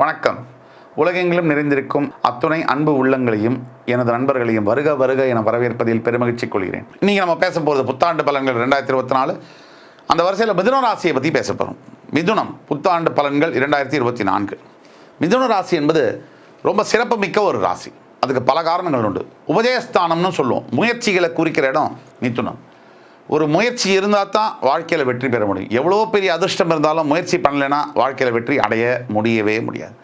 வணக்கம். உலகெங்கிலும் நிறைந்திருக்கும் அத்துணை அன்பு உள்ளங்களையும் எனது நண்பர்களையும் வருக வருக என வரவேற்பதில் பெருமகிழ்ச்சி கொள்கிறேன். இன்றைக்கி நம்ம பேச போகிறது புத்தாண்டு பலன்கள் ரெண்டாயிரத்தி இருபத்தி நாலு. அந்த வரிசையில் மிதுன ராசியை பற்றி பேச போகிறோம் மிதுனம் புத்தாண்டு பலன்கள் இரண்டாயிரத்தி இருபத்தி நான்கு. மிதுன ராசி என்பது ரொம்ப சிறப்புமிக்க ஒரு ராசி. அதுக்கு பல காரணங்கள் உண்டு. உபஜயஸ்தானம்னு சொல்லுவோம். முயற்சிகளை குறிக்கிற இடம் மிதுனம். ஒரு முயற்சி இருந்தால் தான் வாழ்க்கையில் வெற்றி பெற முடியும். எவ்வளோ பெரிய அதிர்ஷ்டம் இருந்தாலும் முயற்சி பண்ணலைன்னா வாழ்க்கையில் வெற்றி அடைய முடியவே முடியாது.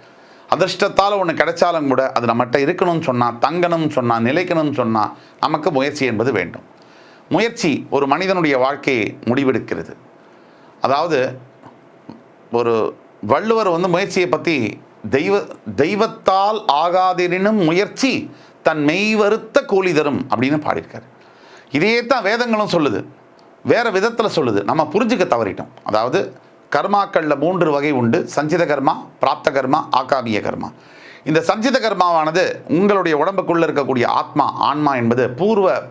அதிர்ஷ்டத்தால் ஒன்று கிடைச்சாலும் கூட அது நம்மகிட்ட இருக்கணும்னு சொன்னால் தங்கணும்னு சொன்னால் நிலைக்கணும்னு சொன்னால் நமக்கு முயற்சி என்பது வேண்டும். முயற்சி ஒரு மனிதனுடைய வாழ்க்கையை முடிவெடுக்கிறது. அதாவது ஒரு வள்ளுவர் வந்து முயற்சியை பற்றி தெய்வ தெய்வத்தால் ஆகாதிரினும் முயற்சி தன் மெய் வருத்த கூலி தரும் அப்படின்னு பாடியிருக்காரு. இதையே தான் வேதங்களும் சொல்லுது. வேறு விதத்தில் சொல்லுது. நம்ம புரிஞ்சுக்க தவறிட்டோம். அதாவது கர்மாக்களில் மூன்று வகை உண்டு. சஞ்சித கர்மா பிராப்த கர்மா ஆகாமிய கர்மா. இந்த சஞ்சித கர்மாவானது உங்களுடைய உடம்புக்குள்ளே இருக்கக்கூடிய ஆத்மா ஆன்மா என்பது பூர்வ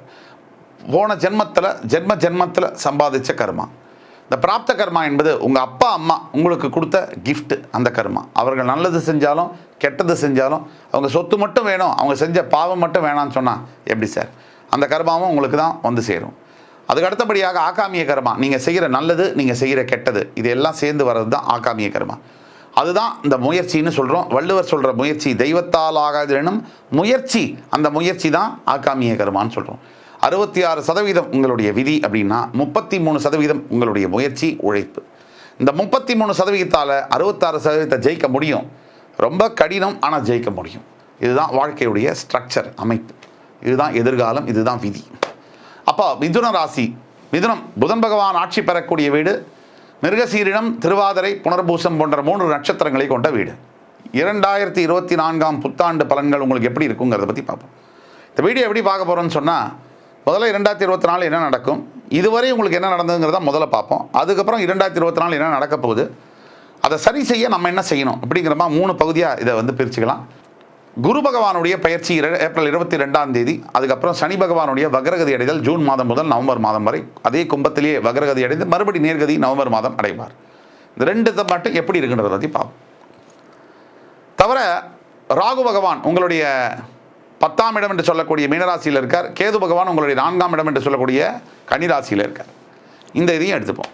போன ஜென்மத்தில் ஜென்ம ஜென்மத்தில் சம்பாதிச்ச கர்மா. இந்த பிராப்த கர்மா என்பது உங்கள் அப்பா அம்மா உங்களுக்கு கொடுத்த கிஃப்ட்டு அந்த கர்மா. அவர்கள் நல்லது செஞ்சாலும் கெட்டது செஞ்சாலும் அவங்க சொத்து மட்டும் வேணும் அவங்க செஞ்ச பாவம் மட்டும் வேணாம்னு சொன்னால் எப்படி சார்? அந்த கர்மாவும் உங்களுக்கு தான் வந்து சேரும். அதுக்கு அடுத்தபடியாக ஆகாமிய கர்மா நீங்கள் செய்கிற நல்லது நீங்கள் செய்கிற கெட்டது இது எல்லாம் சேர்ந்து வர்றது தான் ஆகாமிய கர்மா. அதுதான் இந்த முயற்சின்னு சொல்கிறோம் வள்ளுவர் சொல்கிற முயற்சி தெய்வத்தால் ஆகாதினும் முயற்சி அந்த முயற்சி தான் ஆகாமிய கர்மான்னு சொல்கிறோம் அறுபத்தி ஆறு சதவீதம் உங்களுடைய விதி அப்படின்னா முப்பத்தி மூணு சதவீதம் உங்களுடைய முயற்சி உழைப்பு. இந்த முப்பத்தி மூணு சதவீதத்தால் அறுபத்தாறு சதவீதத்தை ஜெயிக்க முடியும். ரொம்ப கடினம் ஆனால் ஜெயிக்க முடியும். இதுதான் வாழ்க்கையுடைய ஸ்ட்ரக்சர் அமைப்பு. இதுதான் எதிர்காலம் இதுதான் விதி. அப்போ மிதுன ராசி மிதுனம் புதன் பகவான் ஆட்சி பெறக்கூடிய வீடு மிருகசீரிடம் திருவாதிரை புனர்பூசம் போன்ற மூன்று நட்சத்திரங்களை கொண்ட வீடு. இரண்டாயிரத்தி இருபத்தி நான்காம் புத்தாண்டு பலன்கள் உங்களுக்கு எப்படி இருக்குங்கிறத பற்றி பார்ப்போம். இந்த வீடியோ எப்படி பார்க்க போகிறோன்னு சொன்னால் முதல்ல இரண்டாயிரத்தி இருபத்தி நாலு என்ன நடக்கும்? இதுவரை உங்களுக்கு என்ன நடந்ததுங்கிறத முதல்ல பார்ப்போம். அதுக்கப்புறம் இரண்டாயிரத்தி இருபத்தி நாலு என்ன நடக்க போகுது? அதை சரி செய்ய நம்ம என்ன செய்யணும்? அப்படிங்கிற மாதிரி மூணு பகுதியாக இதை வந்து பிரிச்சுக்கலாம். குரு பகவானுடைய பயிற்சி ஏப்ரல் இருபத்தி ரெண்டாம் தேதி அதுக்கப்புறம் சனி பகவானுடைய வக்ரகதி அடைதல் ஜூன் மாதம் முதல் நவம்பர் மாதம் வரை அதே கும்பத்திலேயே வக்ரகதி அடைந்து மறுபடி நேர்கதி நவம்பர் மாதம் அடைவார். இந்த ரெண்டு மட்டும் எப்படி இருக்குன்றதை பற்றி பார்ப்போம். தவிர ராகு பகவான் உங்களுடைய பத்தாம் இடம் என்று சொல்லக்கூடிய மீனராசியில் இருக்கார். கேது பகவான் உங்களுடைய நான்காம் இடம் என்று சொல்லக்கூடிய கன்னிராசியில் இருக்கார். இந்த இதையும் எடுத்துப்போம்.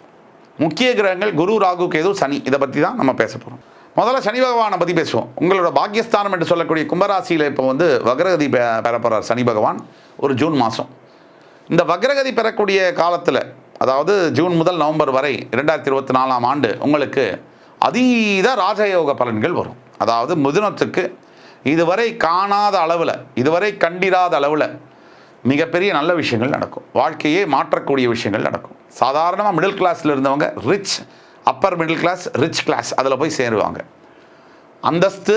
முக்கிய கிரகங்கள் குரு ராகு கேது சனி இதை பற்றி தான் நம்ம பேச போகிறோம் முதல்ல சனி பகவானை பற்றி பேசுவோம். உங்களோட பாக்கியஸ்தானம் என்று சொல்லக்கூடிய கும்பராசியில் இப்போ வந்து வக்ரகதி பெ பெற போகிறார் சனி பகவான் ஒரு ஜூன் மாதம் இந்த வக்ரகதி பெறக்கூடிய காலத்தில் அதாவது ஜூன் முதல் நவம்பர் வரை இரண்டாயிரத்தி இருபத்தி நாலாம் ஆண்டு உங்களுக்கு அதீத ராஜயோக பலன்கள் வரும். அதாவது மிதுனத்துக்கு இதுவரை காணாத அளவில் இதுவரை கண்டிராத அளவில் மிகப்பெரிய நல்ல விஷயங்கள் நடக்கும். வாழ்க்கையே மாற்றக்கூடிய விஷயங்கள் நடக்கும். சாதாரணமாக மிடில் கிளாஸில் இருந்தவங்க rich upper middle class rich class அதில் போய் சேருவாங்க. அந்தஸ்து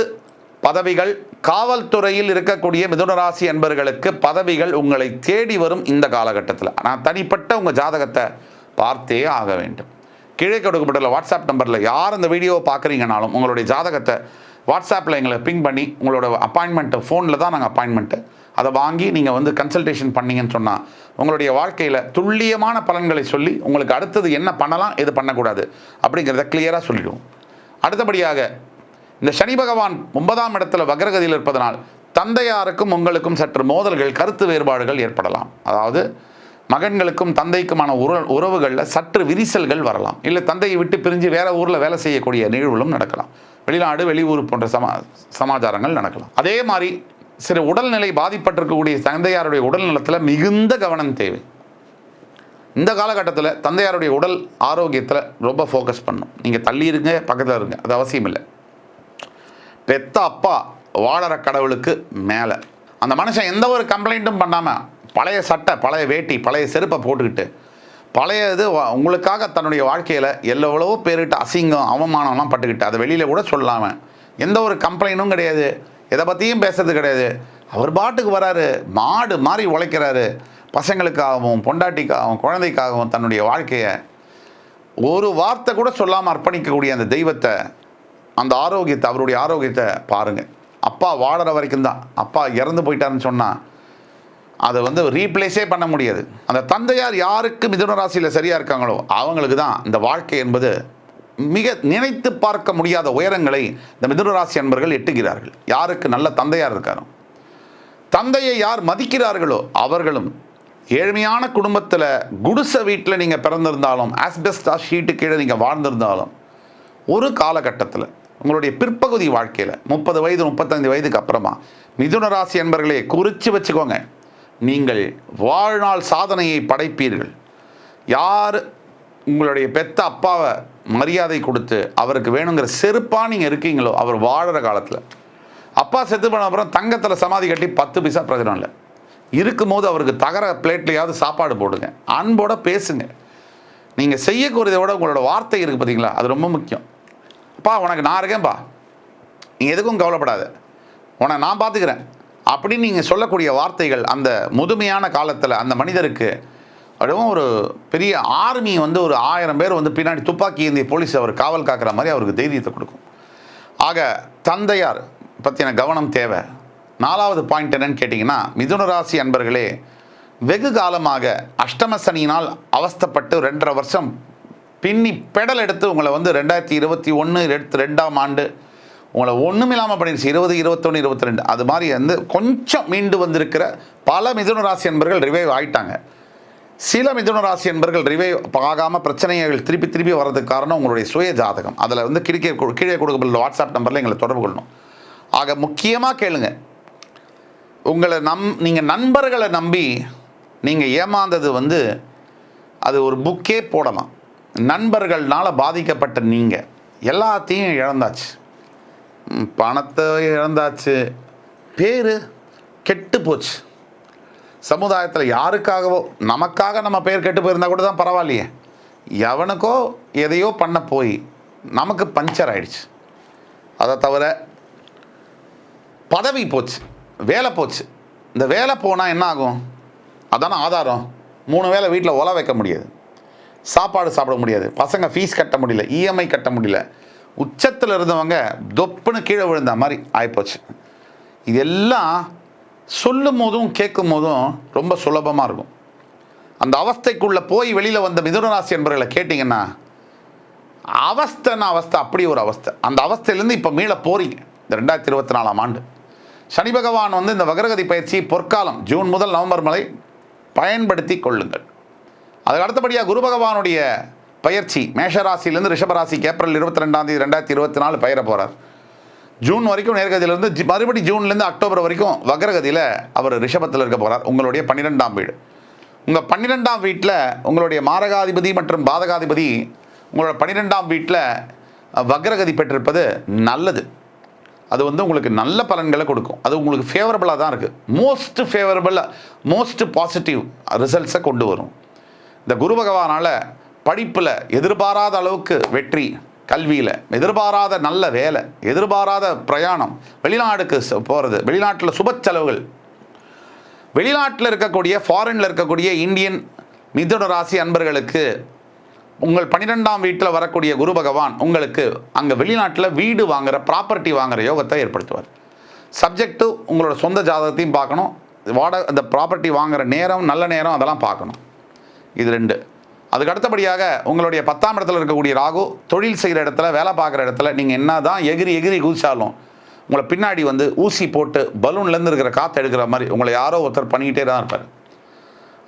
பதவிகள் காவல்துறையில் இருக்கக்கூடிய மிதுனராசி என்பர்களுக்கு பதவிகள் உங்களை தேடி வரும் இந்த காலகட்டத்தில். நான் தனிப்பட்ட உங்கள் ஜாதகத்தை பார்த்தே ஆக வேண்டும். கீழே கொடுக்கப்பட்டுள்ள வாட்ஸ்அப் நம்பரில் யார் இந்த வீடியோவை பார்க்குறீங்கனாலும் உங்களுடைய ஜாதகத்தை வாட்ஸ்அப்பில் எங்களை பிங் பண்ணி உங்களோட அப்பாயின்மெண்ட்டு ஃபோனில் தான் நாங்கள் அப்பாயின்மெண்ட்டு அதை வாங்கி நீங்கள் வந்து கன்சல்டேஷன் பண்ணீங்கன்னு சொன்னால் உங்களுடைய வாழ்க்கையில் துல்லியமான பலன்களை சொல்லி உங்களுக்கு அடுத்தது என்ன பண்ணலாம் எது பண்ணக்கூடாது அப்படிங்கிறத கிளியராக சொல்லிடுவோம். அடுத்தபடியாக இந்த சனி பகவான் ஒன்பதாம் இடத்துல வக்ரகதியில் இருப்பதனால் தந்தையாருக்கும் உங்களுக்கும் சற்று மோதல்கள் கருத்து வேறுபாடுகள் ஏற்படலாம். அதாவது மகன்களுக்கும் தந்தைக்குமான உற உறவுகளில் சற்று விரிசல்கள் வரலாம். இல்லை தந்தையை விட்டு பிரிஞ்சு வேற ஊரில் வேலை செய்யக்கூடிய நிகழ்வுகளும் நடக்கலாம். வெளிநாடு வெளியூர் போன்ற சமா சமாச்சாரங்கள் நடக்கலாம். அதே மாதிரி சில உடல்நிலை பாதிப்பட்டிருக்கக்கூடிய தந்தையாருடைய உடல் நலத்தில் மிகுந்த கவனம் தேவை. இந்த காலகட்டத்தில் தந்தையாருடைய உடல் ஆரோக்கியத்தில் ரொம்ப ஃபோக்கஸ் பண்ணும் நீங்கள் தள்ளி இருங்க பக்கத்தில் இருங்க. அது அவசியம் இல்லை. பெத்த அப்பா வாழற கடவுளுக்கு மேலே. அந்த மனுஷன் எந்த ஒரு கம்ப்ளைண்ட்டும் பண்ணாமல் பழைய சட்டை பழைய வேட்டி பழைய செருப்பை போட்டுக்கிட்டு பழைய இது வா- உங்களுக்காக தன்னுடைய வாழ்க்கையில் எவ்வளவோ பேர்கிட்ட அசிங்கம் அவமானம்லாம் பட்டுக்கிட்டு அதை வெளியில் கூட சொல்லாமல் எந்த ஒரு கம்ப்ளைண்ட்டும் கிடையாது. எதை பற்றியும் பேசுறது கிடையாது. அவர் பாட்டுக்கு வராரு மாடு மாதிரி உழைக்கிறாரு. பசங்களுக்காகவும் பொண்டாட்டிக்காகவும் குழந்தைக்காகவும் தன்னுடைய வாழ்க்கையை ஒரு வார்த்தை கூட சொல்லாமல் அர்ப்பணிக்கக்கூடிய அந்த தெய்வத்தை அந்த ஆரோக்கியத்தை அவருடைய ஆரோக்கியத்தை பாருங்கள் அப்பா வாழற வரைக்கும் தான். அப்பா இறந்து போயிட்டாருன்னு சொன்னால் அதை வந்து ரீப்ளேஸே பண்ண முடியாது. அந்த தந்தையார் யாருக்கு மிதுன ராசியில் சரியாக இருக்காங்களோ அவங்களுக்கு தான் இந்த வாழ்க்கை என்பது மிக நினைத்து பார்க்க முடியாத உயரங்களை இந்த மிதுனராசி அன்பர்கள் எட்டுகிறார்கள். யாருக்கு? நல்ல தந்தையார் இருக்காரோ. தந்தையை யார் மதிக்கிறார்களோ அவர்களும் ஏழ்மையான குடும்பத்தில் குடிசை வீட்டில் நீங்கள் பிறந்திருந்தாலும் ஆஸ்பெஸ்டா ஷீட்டு கீழே நீங்கள் வாழ்ந்திருந்தாலும் ஒரு காலகட்டத்தில் உங்களுடைய பிற்பகுதி வாழ்க்கையில் முப்பது வயது முப்பத்தஞ்சு வயதுக்கு அப்புறமா மிதுன ராசி என்பர்களே குறித்து வச்சுக்கோங்க. நீங்கள் வாழ்நாள் சாதனையை படைப்பீர்கள். யார் உங்களுடைய பெத்த அப்பாவை மரியாதை கொடுத்து அவருக்கு வேணுங்கிற செருப்பாக நீங்கள் இருக்கீங்களோ அவர் வாழற காலத்தில். அப்பா செத்து போன அப்புறம் தங்கத்தில் சமாதி கட்டி பத்து பைசா பிரச்சனை இல்லை. இருக்கும்போது அவருக்கு தகர பிளேட்லையாவது சாப்பாடு போடுங்க. அன்போட பேசுங்க. நீங்கள் செய்யக்கூடியதை விட உங்களோட வார்த்தை இருக்குது பார்த்தீங்களா அது ரொம்ப முக்கியம். அப்பா உனக்கு நான் இருக்கேன்ப்பா நீ எதுக்கும் கவலைப்படாத. உன்னை நான் பார்த்துக்கிறேன் அப்படின்னு நீங்கள் சொல்லக்கூடிய வார்த்தைகள் அந்த முதுமையான காலத்தில் அந்த மனிதருக்கு அதுவும் ஒரு பெரிய ஆர்மி வந்து ஒரு ஆயிரம் பேர் வந்து பின்னாடி துப்பாக்கி ஏந்திய போலீஸ் அவர் காவல் காக்கிற மாதிரி அவருக்கு தைரியத்தை கொடுக்கும். ஆக தந்தையார் பற்றின கவனம் தேவை. நாலாவது பாயிண்ட் என்னன்னு கேட்டிங்கன்னா மிதுன ராசி அன்பர்களே வெகு காலமாக அஷ்டம சனியினால் அவஸ்தப்பட்டு ரெண்டரை வருஷம் பின்னி பெடல் எடுத்து உங்களை வந்து ரெண்டாயிரத்தி இருபத்தி ஒன்று எடுத்து ரெண்டாம் ஆண்டு உங்களை ஒன்றுமில்லாமல் பண்ணிடுச்சு இருபது இருபத்தொன்று இருபத்தி ரெண்டு. அது மாதிரி வந்து கொஞ்சம் மீண்டு வந்திருக்கிற பல மிதுன ராசி அன்பர்கள் ரிவைவ் ஆயிட்டாங்க. சில மிதுன ராசி என்பர்கள் ரிவைவ் ஆகாமல் பிரச்சனைகள் திருப்பி திருப்பி வர்றதுக்கு காரணம் உங்களுடைய சுய ஜாதகம். அதில் வந்து கிழக்கே கீழே கொடுக்கப்பட்ட வாட்ஸ்அப் நம்பரில் எங்களை தொடர்பு கொள்ளணும். ஆக முக்கியமாக கேளுங்க. உங்களை நம் நீங்கள் நண்பர்களை நம்பி நீங்கள் ஏமாந்தது வந்து அது ஒரு புக்கே போடலாம். நண்பர்கள்னால் பாதிக்கப்பட்ட நீங்கள் எல்லாத்தையும் இழந்தாச்சு. பணத்தை இழந்தாச்சு. பேர் கெட்டு போச்சு. சமுதாயத்தில் யாருக்காகவோ நமக்காக நம்ம பெயர் கெட்டு போயிருந்தா கூட தான் பரவாயில்லையே. எவனுக்கோ எதையோ பண்ண போய் நமக்கு பஞ்சர் ஆயிடுச்சு. அதை தவிர பதவி போச்சு வேலை போச்சு. இந்த வேலை போனால் என்ன ஆகும்? அதான ஆதாரம். மூணு வேளை வீட்டில் ஒலை வைக்க முடியாது. சாப்பாடு சாப்பிட முடியாது. பசங்க ஃபீஸ் கட்ட முடியல இஎம்ஐ கட்ட முடியல. உச்சத்தில் இருந்தவங்க தொப்புன்னு கீழே விழுந்த மாதிரி ஆகிப்போச்சு இதெல்லாம் சொல்லும் போதும் கேட்கும் போதும் ரொம்ப சுலபமாக இருக்கும். அந்த அவஸ்தைக்குள்ளே போய் வெளியில் வந்த மிதுனராசி என்பவர்களை கேட்டிங்கன்னா அவஸ்தைன்னா அவஸ்தை? அப்படி ஒரு அவஸ்தை. அந்த அவஸ்தையிலேருந்து இப்போ மீள போகிறீங்க இந்த ரெண்டாயிரத்தி இருபத்தி நாலாம் ஆண்டு. சனி பகவான் வந்து இந்த வக்ரகதி பயிற்சி பொற்காலம் ஜூன் முதல் நவம்பர் மலை பயன்படுத்தி கொள்ளுங்கள். அதுக்கு அடுத்தபடியாக குரு பகவானுடைய பயிற்சி மேஷராசிலேருந்து ரிஷபராசிக்கு ஏப்ரல் இருபத்தி ரெண்டாம் தேதி ரெண்டாயிரத்தி இருபத்தி நாலு பயிர போகிறார் ஜூன் வரைக்கும் நேர்கதியிலிருந்து ஜி- மறுபடி ஜூன்லேருந்து அக்டோபர் வரைக்கும் வக்ரகதியில் அவர் ரிஷபத்தில் இருக்க போகிறார் உங்களுடைய பன்னிரெண்டாம் வீடு. உங்கள் பன்னிரெண்டாம் வீட்டில் உங்களுடைய மாரகாதிபதி மற்றும் பாதகாதிபதி உங்களோட பன்னிரெண்டாம் வீட்டில் வக்ரகதி பெற்றிருப்பது நல்லது. அது வந்து உங்களுக்கு நல்ல பலன்களை கொடுக்கும். அது உங்களுக்கு ஃபேவரபுளாக தான் இருக்குது மோஸ்ட் ஃபேவரபுளாக மோஸ்ட் பாசிட்டிவ் ரிசல்ட்ஸை கொண்டு வரும். இந்த குரு பகவானால் படிப்பில் எதிர்பாராத அளவுக்கு வெற்றி கல்வியில். எதிர்பாராத நல்ல வேலை எதிர்பாராத பிரயாணம். வெளிநாடுக்கு போகிறது வெளிநாட்டில் சுப செலவுகள். வெளிநாட்டில் இருக்கக்கூடிய ஃபாரினில் இருக்கக்கூடிய இந்தியன் மிதுன ராசி அன்பர்களுக்கு உங்கள் பன்னிரெண்டாம் வீட்டில் வரக்கூடிய குரு பகவான் உங்களுக்கு அங்கே வெளிநாட்டில் வீடு வாங்குற ப்ராப்பர்ட்டி வாங்குகிற யோகத்தை ஏற்படுத்துவார். சப்ஜெக்ட்டு உங்களோட சொந்த ஜாதகத்தையும் பார்க்கணும். வாடகை அந்த ப்ராப்பர்ட்டி வாங்குற நேரம் நல்ல நேரம் அதெல்லாம் பார்க்கணும். இது ரெண்டு. அதுக்கு அடுத்தபடியாக உங்களுடைய பத்தாம் இடத்துல இருக்கக்கூடிய ராகு தொழில் செய்கிற இடத்துல வேலை பார்க்குற இடத்துல நீங்கள் என்ன தான் எகிரி எகிரி குதிச்சாலும் உங்களை பின்னாடி வந்து ஊசி போட்டு பலூன்லேருந்து இருக்கிற காற்று எடுக்கிற மாதிரி உங்களை யாரோ ஒருத்தர் பண்ணிக்கிட்டே தான் இருப்பார்.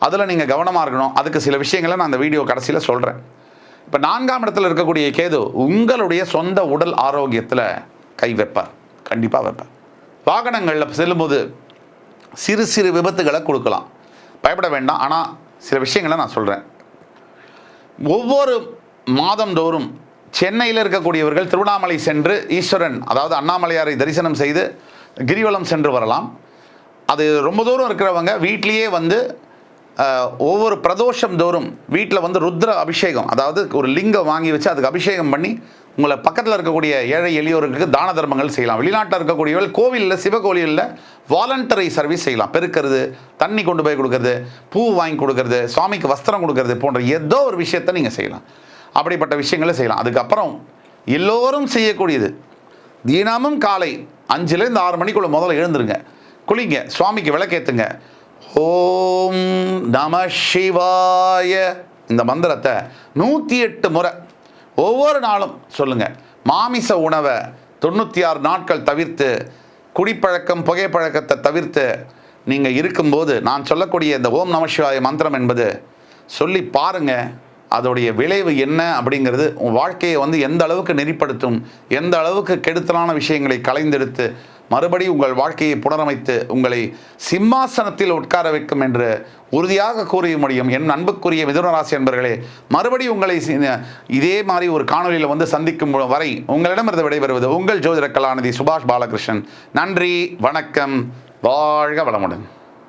அதில் நீங்கள் கவனமாக இருக்கணும். அதுக்கு சில விஷயங்களை நான் அந்த வீடியோ கடைசியில் சொல்கிறேன் இப்போ நான்காம் இடத்துல இருக்கக்கூடிய கேது உங்களுடைய சொந்த உடல் ஆரோக்கியத்தில் கை வைப்பார். கண்டிப்பாக வைப்பார். வாகனங்களில் செல்லும்போது சிறு சிறு விபத்துகளை கொடுக்கலாம். பயப்பட வேண்டாம். ஆனால் சில விஷயங்களை நான் சொல்கிறேன் ஒவ்வொரு மாதந்தோறும் சென்னையில் இருக்கக்கூடியவர்கள் திருவண்ணாமலை சென்று ஈஸ்வரன் அதாவது அண்ணாமலையாரை தரிசனம் செய்து கிரிவலம் சென்று வரலாம். அது ரொம்ப தூரம் இருக்கிறவங்க வீட்லேயே வந்து ஒவ்வொரு பிரதோஷம் தோறும் வீட்டில் வந்து ருத்ர அபிஷேகம் அதாவது ஒரு லிங்கம் வாங்கி வச்சு அதுக்கு அபிஷேகம் பண்ணி உங்களை பக்கத்தில் இருக்கக்கூடிய ஏழை எளியோருக்கு தான தர்மங்கள் செய்யலாம். வெளிநாட்டில் இருக்கக்கூடியவர்கள் கோவிலில் சிவகோவிலில் வாலண்டரி சர்வீஸ் செய்யலாம். பெருக்கிறது தண்ணி கொண்டு போய் கொடுக்கறது பூ வாங்கி கொடுக்கறது சுவாமிக்கு வஸ்திரம் கொடுக்கறது போன்ற ஏதோ ஒரு விஷயத்தை நீங்கள் செய்யலாம். அப்படிப்பட்ட விஷயங்களை செய்யலாம். அதுக்கப்புறம் எல்லோரும் செய்யக்கூடியது. தினமும் காலை அஞ்சுலேருந்து ஆறு மணிக்குள்ள முதல்ல எழுந்துருங்க. குளிங்க. சுவாமிக்கு விளக்கேத்துங்க. ஓம் நம சிவாய. இந்த மந்திரத்தை நூற்றி எட்டு முறை ஒவ்வொரு நாளும் சொல்லுங்கள் மாமிச உணவை தொண்ணூற்றி ஆறு நாட்கள் தவிர்த்து குடிப்பழக்கம் புகைப்பழக்கத்தை தவிர்த்து நீங்கள் இருக்கும்போது நான் சொல்லக்கூடிய இந்த ஓம் நம சிவாய மந்திரம் என்பது சொல்லி பாருங்க. அதோடைய விளைவு என்ன அப்படிங்கிறது உன் வாழ்க்கையை வந்து எந்த அளவுக்கு நெறிப்படுத்தும் எந்த அளவுக்கு கெடுத்தலான விஷயங்களை கலைந்தெடுத்து மறுபடி உங்கள் வாழ்க்கையை புனரமைத்து உங்களை சிம்மாசனத்தில் உட்கார வைக்கும் என்று உறுதியாக கூறிய முடியும். என் அன்புக்குரிய மிதுனராசி என்பர்களே மறுபடி உங்களை இதே மாதிரி ஒரு காணொலியில் வந்து சந்திக்கும் வரை உங்களிடமிருந்து விடைபெறுவது உங்கள் ஜோதிட கலாநிதி சுபாஷ் பாலகிருஷ்ணன். நன்றி வணக்கம் வாழ்க வளமுடன்.